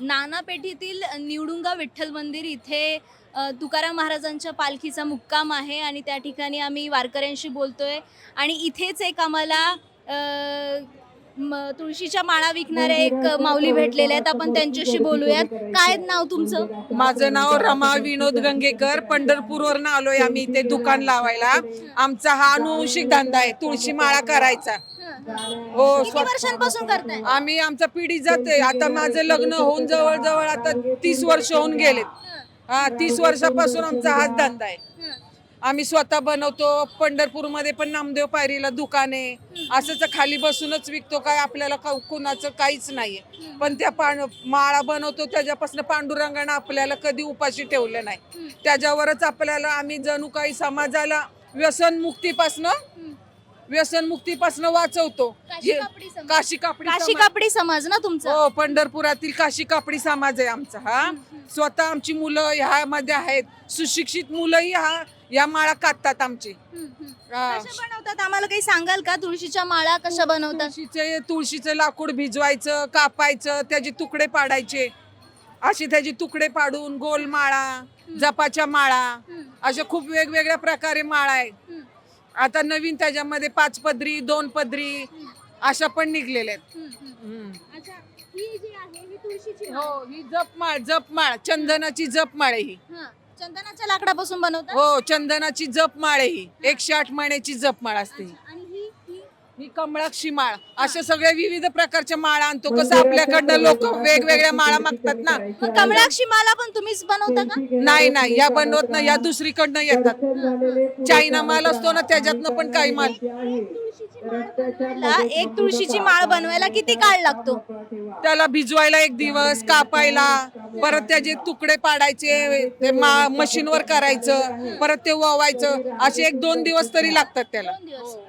नानापेठीतील निवडुंगा विठ्ठल मंदिर इथे तुकाराम महाराजांच्या पालखीचा मुक्काम आहे आणि त्या ठिकाणी आम्ही वारकऱ्यांशी बोलतोय. आणि इथेच एक आम्हाला तुळशीच्या माळा विकणारे एक माऊली भेटलेले आहेत. आपण त्यांच्याशी बोलूयात. काय नाव तुमचं? माझं नाव रमा विनोद गंगेकर. पंढरपूरवरनं आलोय आम्ही इथे दुकान लावायला. आमचा हा अनुवंशिक धंदा आहे. तुळशी माळा करायचा. हो किती वर्षांपासून करताय? आम्ही आमचा पिढी जाते आता माझं लग्न होऊन जवळ जवळ आता तीस वर्ष होऊन गेलेत. हा तीस वर्षापासून आमचा हाच धंदा आहे. आम्ही स्वतः बनवतो. पंढरपूरमध्ये पण नामदेव पायरीला दुकान आहे. असंच खाली बसूनच विकतो. काय आपल्याला का- कुणाचं काहीच नाहीये. पण त्या पांड माळा बनवतो. त्याच्यापासून पांडुरंगानं आपल्याला कधी उपाशी ठेवलं नाही. त्याच्यावरच आपल्याला आम्ही जणू काही समाजाला व्यसनमुक्तीपासनं व्यसनमुक्तीपासनं वाचवतो. काशी जे- कापडी समाज. काशी कापडी काशी समाज- कापडी समाज ना तुमचा? हो पंढरपुरातील काशी कापडी समाज आहे आमचा हा. स्वतः आमची मुलं ह्यामध्ये आहेत. सुशिक्षित मुलंही हा या माळा काढतात आमची. हा. कशा बनवतात? आम्हाला काही सांगाल का? तुळशीच्या माळा कशा बनवतात? तुळशीचे तुळशीचं लाकूड भिजवायचं कापायचं त्याचे तुकडे पाडायचे. असे त्याचे तुकडे पाडून गोल माळा जपाच्या माळा अशा खूप वेगवेगळ्या प्रकारे माळा आहे आता नवीन त्याच्यामध्ये पाच पदरी दोन पदरी अशा पण निघलेल्या आहेत हम्म. अच्छा ही जी आहे ही तुळशीची हो ही जपमाळ जपमाळ चंदनाची जपमाळ आहे ही हा. चंदनाच्या लाकडापासून बनवतात हो चंदनाची जपमाळ आहे ही एकशे आठ महिन्याची जपमाळ असते ही. ही कमळाक्षी माळ. अशा सगळ्या विविध प्रकारच्या माळा आणतो. कसं आपल्याकडनं लोक वेगवेगळ्या माळा मागतात ना. मग कमळाक्षी माला पण तुम्हीच बनवता का? नाही नाही. या बनवत नाही या दुसरीकडनं येतात. चायना माल असतो ना त्याच्यातनं पण काही माल. ला एक तुळशीची माळ बनवायला किती काळ लागतो? त्याला भिजवायला एक दिवस कापायला. परत त्याचे तुकडे पाडायचे ते मशीनवर करायचं परत ते ववायचं असे एक दोन दिवस तरी लागतात त्याला.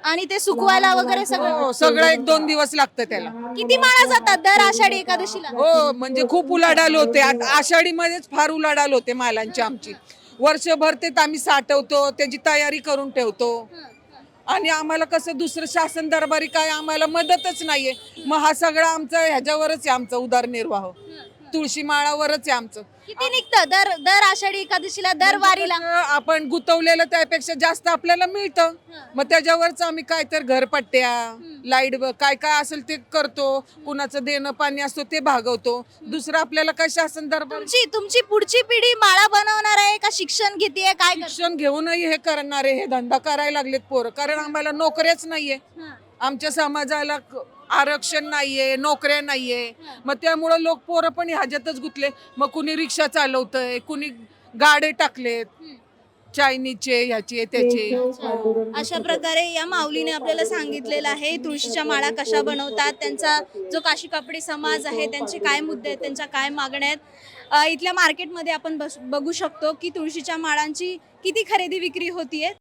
आणि ते सुकवायला वगैरे सगळं? हो सगळं एक दोन दिवस लागतं त्याला. किती माळा जातात दर आषाढी एकादशीला? हो म्हणजे खूप उलाढाल होते. आता आषाढीमध्येच फार उलाढाल होते मालांची आमची. वर्षभर ते आम्ही साठवतो त्याची तयारी करून ठेवतो. आणि आम्हाला कसं दुसरं शासन दरबारी काय आम्हाला मदतच नाहीये. मग हा सगळा आमचा ह्याच्यावरच आहे आमचा उदरनिर्वाह. तुळशी माळावरच आहे आमचं. किती निघतं? दर दर आषाढी एकादशीला दर वारीला? कसं आपण गुतवलेलं त्यापेक्षा जास्त आपल्याला मिळतं. मग त्याच्यावरच आम्ही काय तर घरपट्ट्या लाइट काय काय असेल ते करतो. कुणाचं देणं पाणी असतो ते भागवतो. दुसरं आपल्याला काय शासन दरबार? तुमची तुमची पुढची पिढी माळा बनवणार आहे का शिक्षण घेते काय करते? शिक्षण घेऊनही हे करणारे हे धंदा करायला लागलेत पोरं. कारण आम्हाला नोकऱ्याच नाहीये. आमच्या समाजाला क- आरक्षण नाहीये नोकऱ्या नाहीये. मग त्यामुळं लोक पोरं पण ह्याच्यातच गुतले. मग कुणी रिक्षा चालवतंय कुणी गाडे टाकलेत. चायनीचे ह्याचे त्याचे. अशा प्रकारे या माऊलीने आपल्याला सांगितलेलं आहे तुळशीच्या माळा कशा बनवतात त्यांचा जो काशी कापडी समाज आहे त्यांचे काय मुद्दे आहेत त्यांच्या काय मागण्या आहेत. अ, इथल्या मार्केटमध्ये आपण बस बघू शकतो की तुळशीच्या माळांची किती खरेदी विक्री होतीये.